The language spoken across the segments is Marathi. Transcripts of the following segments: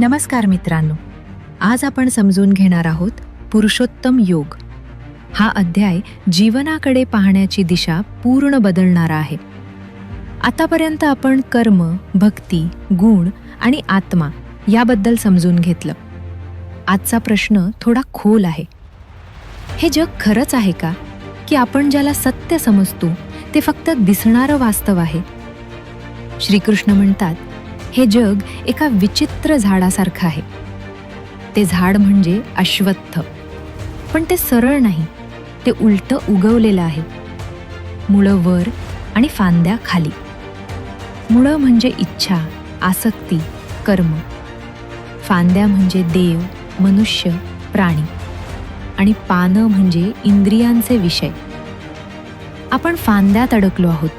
नमस्कार मित्रांनो. आज आपण समजून घेणार आहोत पुरुषोत्तम योग. हा अध्याय जीवनाकडे पाहण्याची दिशा पूर्ण बदलणारा आहे. आतापर्यंत आपण कर्म भक्ती गुण आणि आत्मा याबद्दल समजून घेतलं. आजचा प्रश्न थोडा खोल आहे. हे जग खरंच आहे का? की आपण ज्याला सत्य समजतो ते फक्त दिसणारं वास्तव आहे? श्रीकृष्ण म्हणतात हे जग एका विचित्र झाडासारखं आहे. ते झाड म्हणजे अश्वत्थ. पण ते सरळ नाही. ते उलट उगवलेलं आहे. मुळं वर आणि फांद्या खाली. मुळं म्हणजे इच्छा आसक्ती कर्म. फांद्या म्हणजे देव मनुष्य प्राणी. आणि पानं म्हणजे इंद्रियांचे विषय. आपण फांद्यात अडकलो आहोत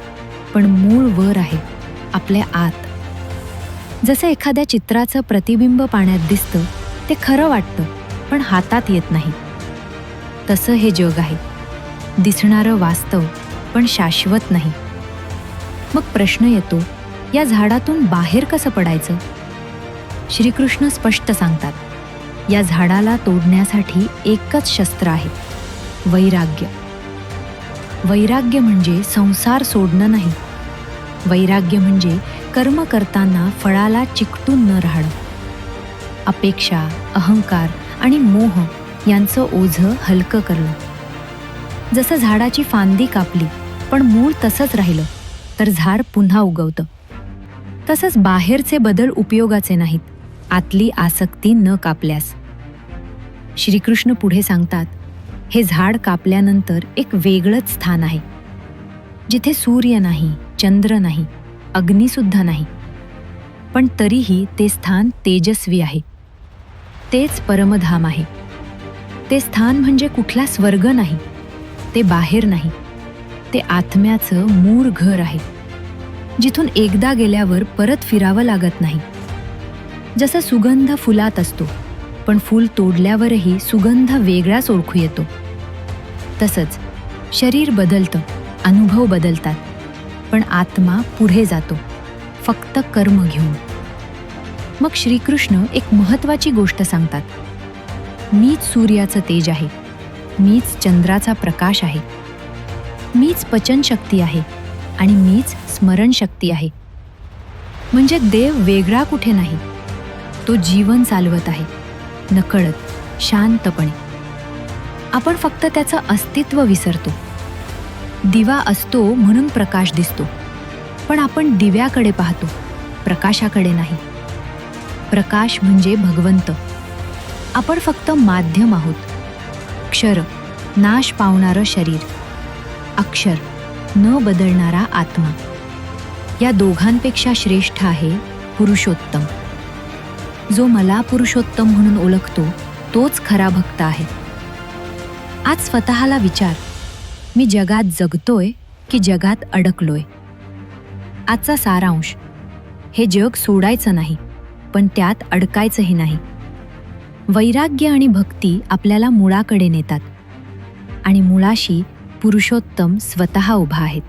पण मूळ वर आहे आपल्या आत. जसं एखाद्या चित्राचं प्रतिबिंब पाण्यात दिसतं ते खरं वाटतं पण हातात येत नाही. तसं हे जग आहे. दिसणारं वास्तव पण शाश्वत नाही. मग प्रश्न येतो या झाडातून बाहेर कसं पडायचं? श्रीकृष्ण स्पष्ट सांगतात या झाडाला तोडण्यासाठी एकच शस्त्र आहे वैराग्य. वैराग्य म्हणजे संसार सोडणं नाही. वैराग्य म्हणजे कर्म करताना फळाला चिकटून न राहणं. अपेक्षा अहंकार आणि मोह यांचं ओझं हलकं करणं. जसं झाडाची फांदी कापली पण मूळ तसंच राहिलं तर झाड पुन्हा उगवतं. तसंच बाहेरचे बदल उपयोगाचे नाहीत आतली आसक्ती न कापल्यास. श्रीकृष्ण पुढे सांगतात हे झाड कापल्यानंतर एक वेगळंच स्थान आहे. जिथे सूर्य नाही चंद्र नाही अग्नीसुद्धा नाही. पण तरीही ते स्थान तेजस्वी आहे. तेच परमधाम आहे. ते स्थान म्हणजे कुठला स्वर्ग नाही. ते बाहेर नाही. ते आत्म्याचं मूळ घर आहे. जिथून एकदा गेल्यावर परत फिरावं लागत नाही. जसं सुगंध फुलात असतो पण फूल तोडल्यावरही सुगंध वेगळाच ओळखू येतो. तसंच शरीर बदलतं अनुभव बदलतात. पण आत्मा पुढे जातो फक्त कर्म घेऊन. मग श्रीकृष्ण एक महत्त्वाची गोष्ट सांगतात. मीच सूर्याचं तेज आहे मीच चंद्राचा प्रकाश आहे मीच पचनशक्ती आहे आणि मीच स्मरणशक्ती आहे. म्हणजे देव वेगळा कुठे नाही तो जीवन चालवत आहे नकळत शांतपणे. आपण फक्त त्याचं अस्तित्व विसरतो. दिवा असतो म्हणून प्रकाश दिसतो. पण आपण दिव्याकडे पाहतो प्रकाशाकडे नाही. प्रकाश म्हणजे भगवंत. आपण फक्त माध्यम आहोत. क्षर नाश पावणारं शरीर. अक्षर न बदलणारा आत्मा. या दोघांपेक्षा श्रेष्ठ आहे पुरुषोत्तम. जो मला पुरुषोत्तम म्हणून ओळखतो तोच खरा भक्त आहे. आज स्वतःला विचार. मी जगात जगतोय की जगात अडकलोय. आजचा सारांश हे जग सोडायचं नाही पण त्यात अडकायचंही नाही. वैराग्य आणि भक्ती आपल्याला मुळाकडे नेतात आणि मुळाशी पुरुषोत्तम स्वतः उभा आहेत.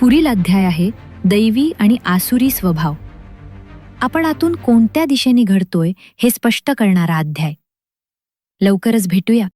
पुढील अध्याय आहे दैवी आणि आसुरी स्वभाव. आपण आतून कोणत्या दिशेने घडतोय हे स्पष्ट करणारा अध्याय. लवकरच भेटूया.